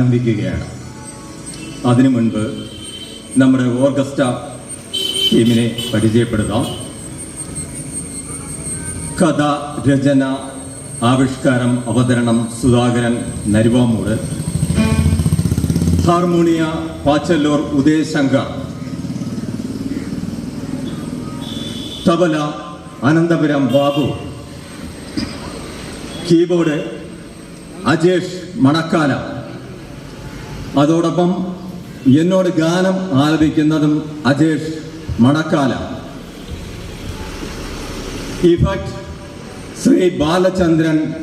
ആരംഭിക്കുകയാണ്. അതിനു മുൻപ് നമ്മുടെ ഓർഗസ്റ്റ ടീമിനെ പരിചയപ്പെടുത്താം. കഥ രചന ആവിഷ്കാരം അവതരണം സുധാകരൻ നരുവാമൂട്. ഹാർമോണിയ പാച്ചല്ലൂർ ഉദയശങ്കർ. തബല അനന്തപുരം ബാബു കീബോർഡ് അജേഷ് മണക്കാല. അതോടൊപ്പം എന്നോട് ഗാനം ആലപിക്കുന്നതും അജേഷ് മണക്കാല ഇഫക്ട് ശ്രീ ബാലചന്ദ്രൻ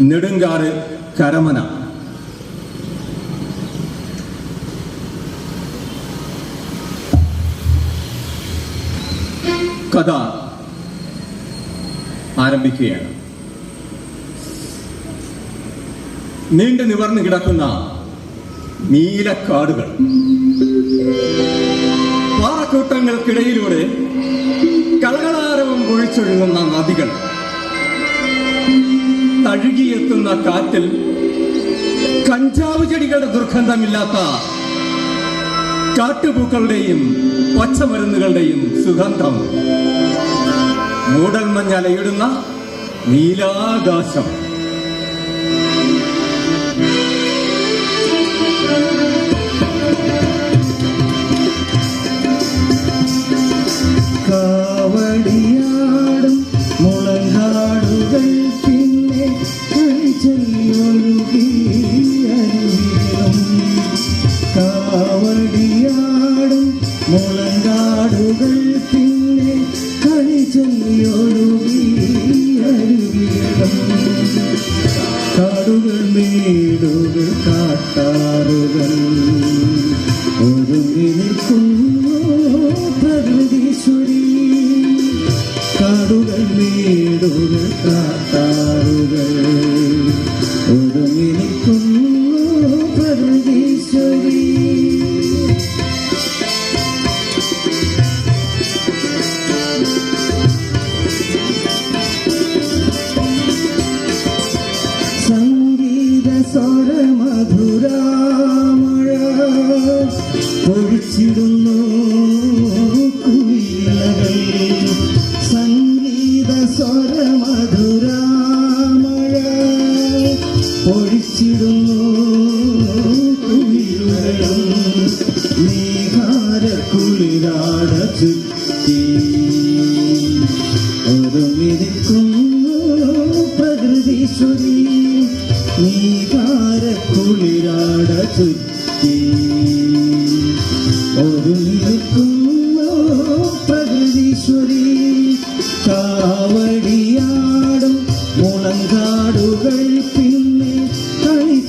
നെടുങ്കാട് കരമന. കഥ ആരംഭിക്കുകയാണ്. നീണ്ടു നിവർന്നു കിടക്കുന്ന നീലക്കാടുകൾ. പാറക്കൂട്ടങ്ങൾക്കിടയിലൂടെ കളകളാരവം ഒഴിച്ചൊഴുകുന്ന നദികൾ. തഴുകിയെത്തുന്ന കാറ്റിൽ കഞ്ചാവ് ചെടികളുടെ ദുർഗന്ധമില്ലാത്ത കാട്ടുപൂക്കളുടെയും പച്ചമരുന്നുകളുടെയും സുഗന്ധം. മൂടൽമഞ്ഞലയിടുന്ന നീലാകാശം. മേടുകൾ Sirum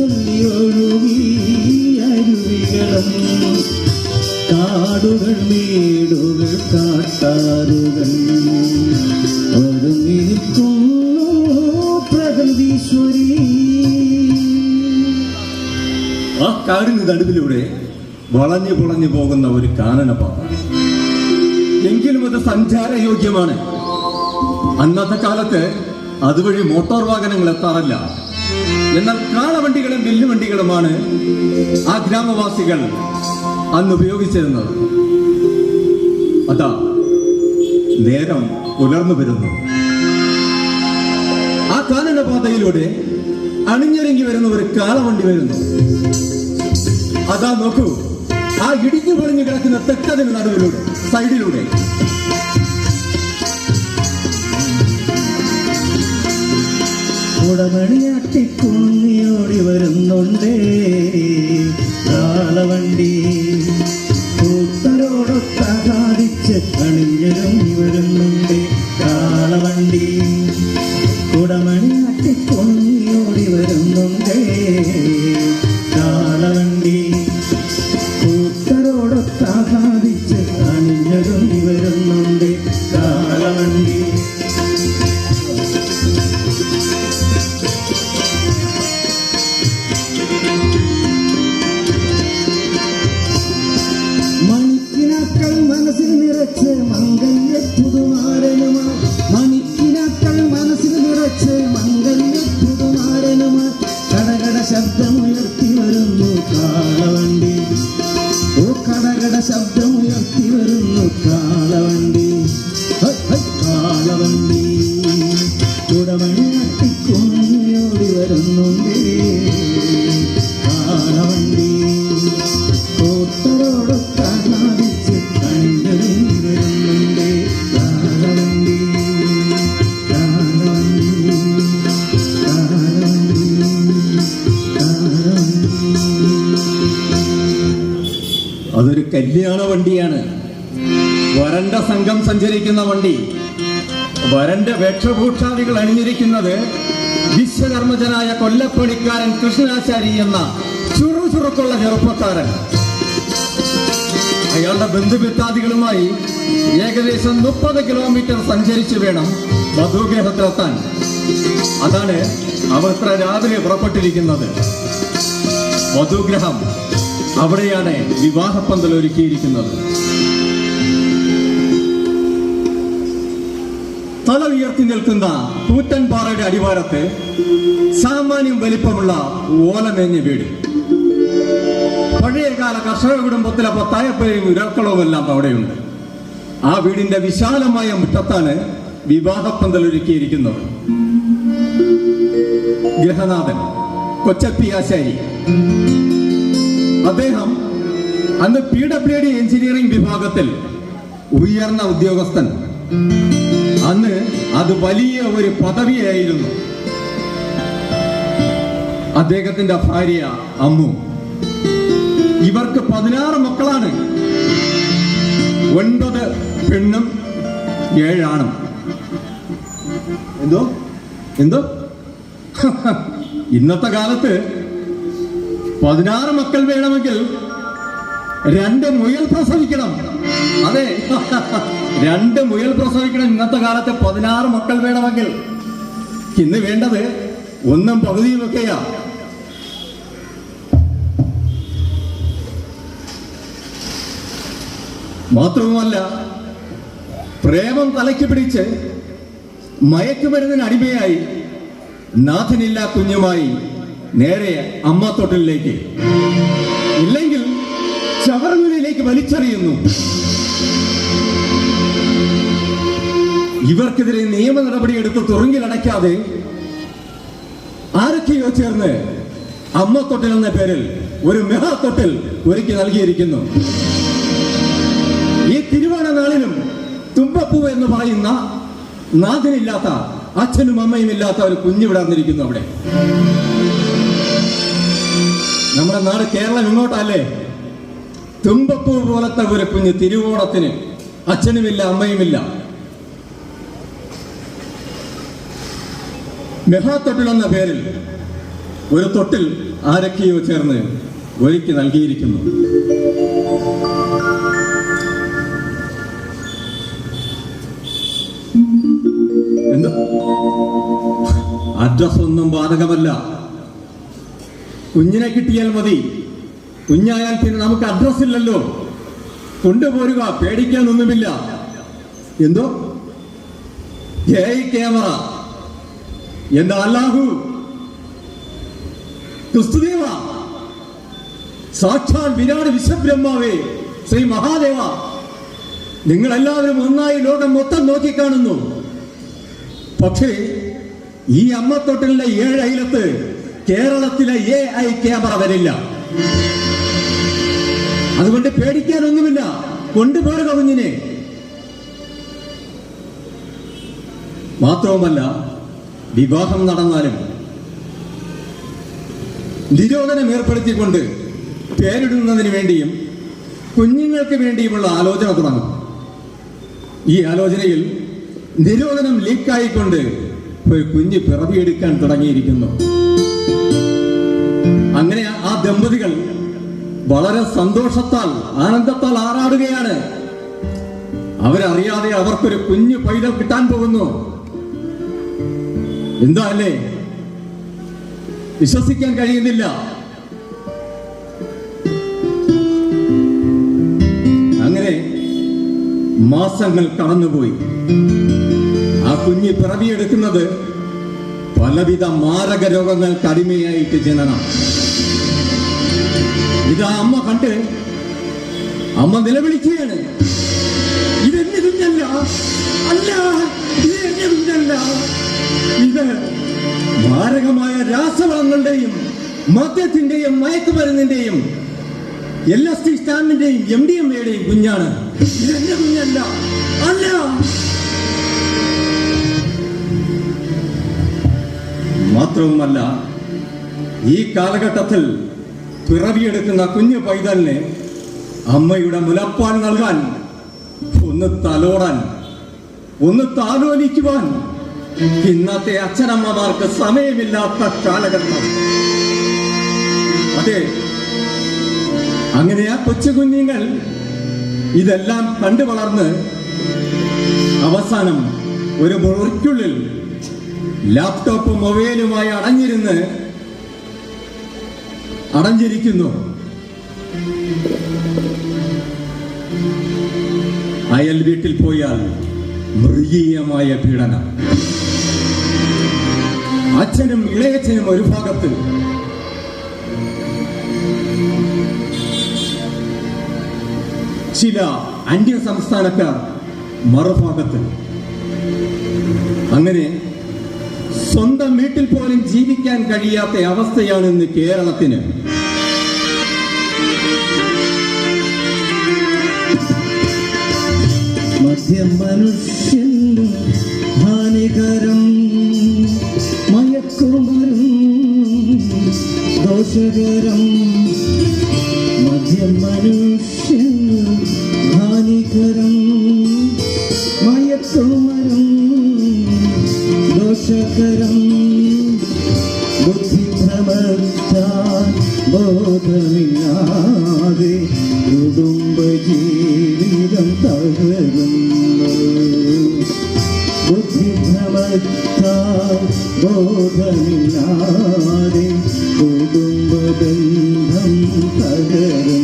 ഒഴുകി കാടുകൾ മേടുകൾ കാട്ടാറുകൾ. ഒരുങ്ങിരിക്കുന്നു പ്രകൃതീശ്വരി. ആ കാടിന് നടുവിലൂടെ വളഞ്ഞു പുളഞ്ഞു പോകുന്ന ഒരു കാനനപാത എങ്കിലും അത് സഞ്ചാരയോഗ്യമാണ്. അന്നത്തെ കാലത്ത് അതുവഴി മോട്ടോർ വാഹനങ്ങൾ എത്താറില്ല. എന്നാൽ കാളവണ്ടികളും വെല്ലുവണ്ടികളുമാണ് ആ ഗ്രാമവാസികൾ അന്ന് ഉപയോഗിച്ചിരുന്നത്. അതാ നേരം പുലർന്നു വരുന്നു. ആ കാനനപാതയിലൂടെ അണിഞ്ഞിറങ്ങി വരുന്ന ഒരു കാളവണ്ടി വരുന്നു. അതാ നോക്കൂ ആ ഇടിഞ്ഞു പൊളിഞ്ഞു കിടക്കുന്ന തെക്കതിന് നടുവിലൂടെ സൈഡിലൂടെ. കുടമണിയാട്ടി കുന്നിയോടി വരുന്നുണ്ടേ. കാളവണ്ടി കൂട്ടരോടൊത്താകാതിച്ച് അണിഞ്ഞൊരുങ്ങി വരുന്നുണ്ട് 不够 കല്യാണ വണ്ടിയാണ്. വരണ്ട സംഘം സഞ്ചരിക്കുന്ന വണ്ടി. വരന്റെ വേക്ഷഭൂഷാദികൾ അണിഞ്ഞിരിക്കുന്നത് വിശ്വകർമ്മജനായ കൊല്ലപ്പണിക്കാരൻ കൃഷ്ണാചാരി എന്ന ചുറുചുറുക്കുള്ള ചെറുപ്പക്കാരൻ. അയാളുടെ ബന്ധുമിത്രാദികളുമായി ഏകദേശം മുപ്പത് കിലോമീറ്റർ സഞ്ചരിച്ചു വേണം വധുഗേഹത്തിലെത്താൻ. അതാണ് അവർ രാവിലെ പുറപ്പെട്ടിരിക്കുന്നത്. വധുഗ്രഹം അവിടെയാണ് വിവാഹപ്പന്തൽ ഒരുക്കിയിരിക്കുന്നത്. തല ഉയർത്തി നിൽക്കുന്ന കൂറ്റൻ പാറയുടെ അടിവാരത്ത് സാമാന്യം വലിപ്പമുള്ള ഓലമേഞ്ഞ വീട്. പഴയകാല കർഷക കുടുംബത്തിലെ പത്തായപ്പയും ഉരക്കളവുമെല്ലാം അവിടെയുണ്ട്. ആ വീടിന്റെ വിശാലമായ മുറ്റത്താണ് വിവാഹപ്പന്തൽ ഒരുക്കിയിരിക്കുന്നത്. ഗ്രഹനാഥൻ കൊച്ചപ്പി ആശാരി അദ്ദേഹം അന്ന് പി ഡബ്ല്യു ഡി എഞ്ചിനീയറിംഗ് വിഭാഗത്തിൽ ഉയർന്ന ഉദ്യോഗസ്ഥൻ. അന്ന് അത് വലിയ ഒരു പദവിയായിരുന്നു. അദ്ദേഹത്തിന്റെ ഭാര്യ അമ്മു. ഇവർക്ക് പതിനാറ് മക്കളാണ്. ഒൻപത് പെണ്ണും ഏഴാണും. എന്തോ? എന്തോ? ഇന്നത്തെ കാലത്ത് പതിനാറ് മക്കൾ വേണമെങ്കിൽ രണ്ട് മുയൽ പ്രസവിക്കണം. അതെ. രണ്ട് മുയൽ പ്രസവിക്കണം ഇന്നത്തെ കാലത്ത് പതിനാറ് മക്കൾ വേണമെങ്കിൽ. ഇന്ന് വേണ്ടത് ഒന്നും പകുതിയുമൊക്കെയാ. മാത്രവുമല്ല പ്രേമം തലയ്ക്ക് പിടിച്ച് മയക്കുമരുന്നിന് അടിമയായി നാഥനില്ല കുഞ്ഞുമായി നേരെ അമ്മത്തൊട്ടിലേക്ക്. ഇല്ലെങ്കിൽ ചവറുകളിലേക്ക് വലിച്ചെറിയുന്നു. ഇവർക്കെതിരെ നിയമ നടപടിയെടുത്ത് തുറങ്കിലടയ്ക്കാതെ ആരൊക്കെയോ ചേർന്ന് അമ്മത്തൊട്ടിൽ എന്ന പേരിൽ ഒരു മെഹാത്തൊട്ടിൽ ഒരുക്കി നൽകിയിരിക്കുന്നു. ഈ തിരുവോണ നാളിലും തുമ്പപ്പൂ എന്ന് പറയുന്ന നാഥനില്ലാത്ത അച്ഛനും അമ്മയും ഇല്ലാത്ത ഒരു കുഞ്ഞു വിടർന്നിരിക്കുന്നു അവിടെ. നമ്മുടെ നാട് കേരളം ഇങ്ങോട്ടല്ലേ? തുമ്പപ്പൂ പോലത്തെ ഒരു കുഞ്ഞ് തിരുവോണത്തിന് അച്ഛനുമില്ല അമ്മയുമില്ല. മെഹാത്തൊട്ടിൽ എന്ന പേരിൽ ഒരു തൊട്ടിൽ ആരൊക്കെയോ ചേർന്ന് ഒരുക്കി നൽകിയിരിക്കുന്നു. എന്താ? അഡ്രസ് ഒന്നും ബാധകമല്ല. കുഞ്ഞിനെ കിട്ടിയാൽ മതി. കുഞ്ഞായാൽ പിന്നെ നമുക്ക് അഡ്രസ് ഇല്ലല്ലോ. കൊണ്ടുപോരുക പേടിക്കാനൊന്നുമില്ല. എന്തോ? ഏയ് ക്യാമറ. എന്താ അല്ലാഹു? ക്രിസ്തുദേവ. സാക്ഷാൽ വിരാട് വിശ്വബ്രഹ്മാവേ ശ്രീ മഹാദേവ. നിങ്ങളെല്ലാവരും ഒന്നായി ലോകം മൊത്തം നോക്കിക്കാണുന്നു. പക്ഷേ ഈ അമ്മത്തൊട്ടിലെ ഏഴ് അയലത്ത് കേരളത്തിലെ എ ഐ ക്യാമറ വരില്ല. അതുകൊണ്ട് പേടിക്കാനൊന്നുമില്ല. കൊണ്ടുപോരുക കുഞ്ഞിനെ. മാത്രവുമല്ല വിവാഹം നടന്നാലും നിരോധനം ഏർപ്പെടുത്തിക്കൊണ്ട് പേരിടുന്നതിന് വേണ്ടിയും കുഞ്ഞുങ്ങൾക്ക് വേണ്ടിയുമുള്ള ആലോചന തുടങ്ങും. ഈ ആലോചനയിൽ നിരോധനം ലീക്കായിക്കൊണ്ട് ഒരു കുഞ്ഞ് പിറവിയെടുക്കാൻ തുടങ്ങിയിരിക്കുന്നു. അങ്ങനെ ആ ദമ്പതികൾ വളരെ സന്തോഷത്താൽ ആനന്ദത്താൽ ആറാടുകയാണ് അവരറിയാതെ അവർക്കൊരു കുഞ്ഞു പൈതൽ കിട്ടാൻ പോകുന്നു. എന്താ അല്ലേ? വിശ്വസിക്കാൻ കഴിയുന്നില്ല. അങ്ങനെ മാസങ്ങൾ കടന്നുപോയി. ആ കുഞ്ഞ് പിറവിയെടുക്കുന്നത് പലവിധ മാരക രോഗങ്ങൾക്ക് അടിമയായിട്ട് ജനനം. ഇത് അമ്മ കണ്ട് അമ്മ നിലവിളിക്കുകയാണ്. ഇതെന്നെ അല്ല ഇത് എന്നെ കുഞ്ഞല്ല. ഇത് മാരകമായ രാസവളങ്ങളുടെയും മദ്യത്തിന്റെയും മയക്കുമരുന്നിന്റെയും എൽ എസ് ടി സ്റ്റാമിന്റെയും എം ഡി എം എയുടെയും കുഞ്ഞാണ്. ഇതെന്നെ കുഞ്ഞല്ല. അല്ല മാത്രവുമല്ല ഈ കാലഘട്ടത്തിൽ പിറവിയെടുക്കുന്ന കുഞ്ഞു പൈതലിന് അമ്മയുടെ മുലപ്പാൽ നൽകാൻ ഒന്ന് തലോടാൻ ഒന്ന് താലോലിക്കുവാൻ ഇന്നത്തെ അച്ഛനമ്മമാർക്ക് സമയമില്ലാത്ത കാലഘട്ടം. അതെ അങ്ങനെ ആ കൊച്ചു കുഞ്ഞുങ്ങൾ ഇതെല്ലാം കണ്ടു വളർന്ന് അവസാനം ഒരു മുറിക്കുള്ളിൽ ലാപ്ടോപ്പ് മൊബൈലുമായി അടഞ്ഞിരുന്ന് അടഞ്ഞിരിക്കുന്നു. അയൽ വീട്ടിൽ പോയാൽ മൃഗീയമായ പീഡനം. അച്ഛനും ഇളയച്ഛനും ഒരു ഭാഗത്ത്. ചില അന്യ സംസ്ഥാനക്കാർ മറുഭാഗത്ത്. അങ്ങനെ സ്വന്തം വീട്ടിൽ പോലും ജീവിക്കാൻ കഴിയാത്ത അവസ്ഥയാണ് ഇന്ന് കേരളത്തിന്. മദ്യം മനുഷ്യനും ഹാനികരം മയക്കുമരും ദോഷകരം. മദ്യം മനുഷ്യനും ഹാനികരം. ദോഷകരം ബുദ്ധിഭ്രമത്താൽ ബോധമില്ലാതെ കുടുംബ ജീവിതം തകരുന്നു. ബുദ്ധിഭ്രമത്താൽ ബോധമില്ലാതെ കുടുംബ ബന്ധം തകരുന്നു.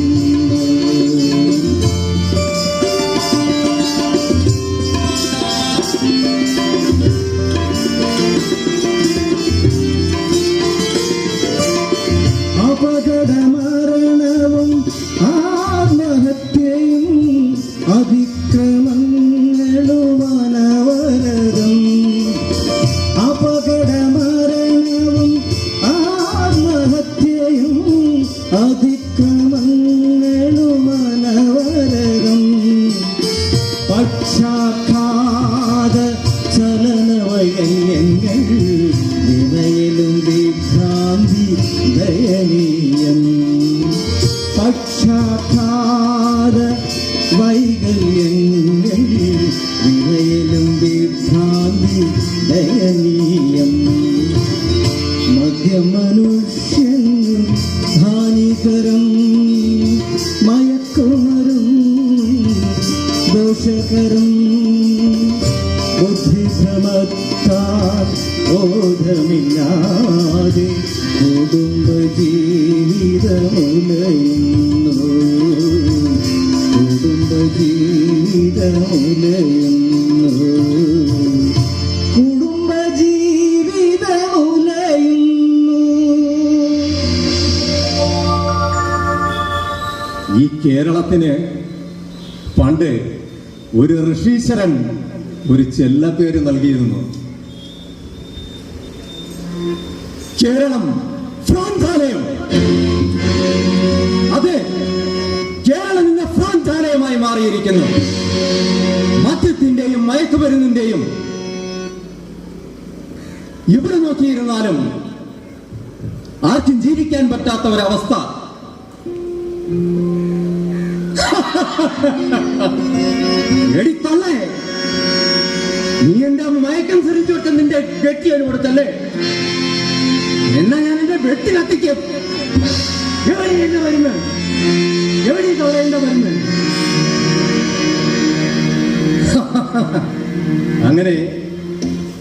ദോഷകരം ബുദ്ധിഭ്രമത്താൽ ബോധമില്ലാതെ കുടുംബ ജീവിതമുലയുന്നു കുടുംബ ജീവിതമുലയുന്നു കുടുംബ ജീവിതമുലയുന്നു ഈ കേരളത്തിന് ഒരു ഋഷീശ്വരൻ ഒരു ചെല്ലപ്പേര് നൽകിയിരുന്നു. കേരളം ഭ്രാന്താലയം അതെ കേരളം ഇന്ന് ഭ്രാന്താലയമായി മാറിയിരിക്കുന്നു. മദ്യത്തിന്റെയും മയക്കുമരുന്നിന്റെയും ഇവിടെ നോക്കിയിരുന്നാലും ആർക്കും ജീവിക്കാൻ പറ്റാത്ത ഒരവസ്ഥ. എടി നീ എന്റെ മയക്കം സരിച്ചു വിട്ട് നിന്റെ വെട്ടിയാണ് കൊടുത്തല്ലേ? എന്നാ ഞാൻ എന്റെ വെട്ടി കത്തിക്കും. എവിടെ എന്റെ മരുന്ന് എവിടെ തവള എന്റെ അങ്ങനെ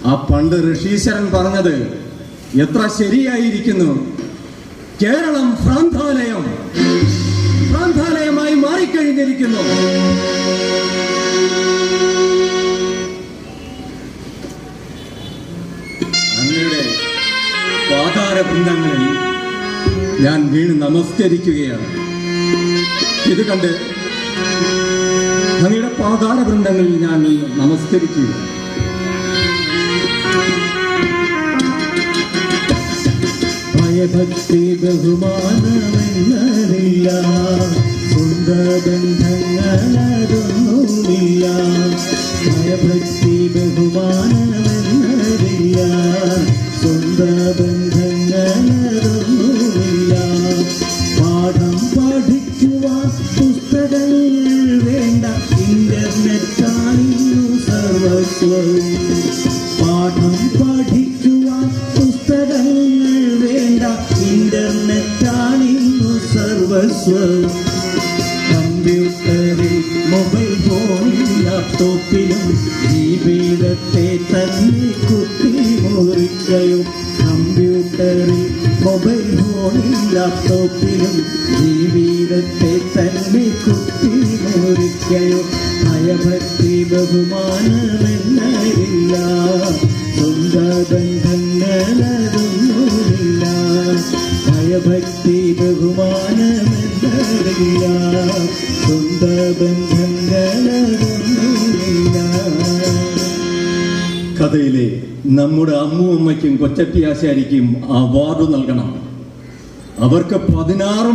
ആ പണ്ട് ഋഷീശ്വരൻ പറഞ്ഞത് എത്ര ശരിയായിരിക്കുന്നു? കേരളം ഭ്രാന്താലയം. മാറിക്കഴിഞ്ഞിരിക്കുന്നു അങ്ങയുടെ പാതാര ബൃന്ദങ്ങളിൽ ഞാൻ വീണ് നമസ്കരിക്കുകയാണ്. ഇത് കണ്ട് അങ്ങയുടെ പാതാര വൃന്ദങ്ങളിൽ ഞാൻ നമസ്കരിക്കുകയാണ്. നമസ്കരിക്കുക ഭയഭക്തി ബഹുമാനമെന്നറില്ല സ്വന്ത ബന്ധങ്ങളതൊന്നുമില്ല ഭയഭക്തി ബഹുമാനമെന്നറില്ല സ്വന്ത ബന്ധങ്ങളതൊന്നുമില്ല പാഠം പഠിക്കുവാൻ പുസ്തകങ്ങൾ വേണ്ട. ഇന്റർനെറ്റാണിന്നു സർവസ്വവും പാഠം പഠിക്കുവാൻ പുസ്തകങ്ങൾ വേണ്ട. ഇന്റർനെറ്റാണിന്നു സർവസ്വവും കമ്പ്യൂട്ടറിൽ മൊബൈൽ ഫോണിൽ ലാപ്ടോപ്പിലും ജീവിതത്തെ തന്നെ കുത്തി മുറിക്കയും കമ്പ്യൂട്ടറിൽ മൊബൈൽ ഫോണിൽ ലാപ്ടോപ്പിലും ജീവിതത്തെ തന്നെ കുത്തി മുറിക്കയും ഭയഭക്തി ബഹുമാനമെന്നറില്ല സ്വന്ത ബന്ധങ്ങളതൊന്നുമില്ല ഭയഭക്തി ബഹുമാനമെന്നറില്ല സ്വന്ത ബന്ധങ്ങളതൊന്നുമില്ല കഥയിലെ നമ്മുടെ അമ്മുമ്മയ്ക്കും കൊച്ചട്ടി ആശാരിക്കും അവാർഡ് നൽകണം. അവർക്ക് പതിനാറ്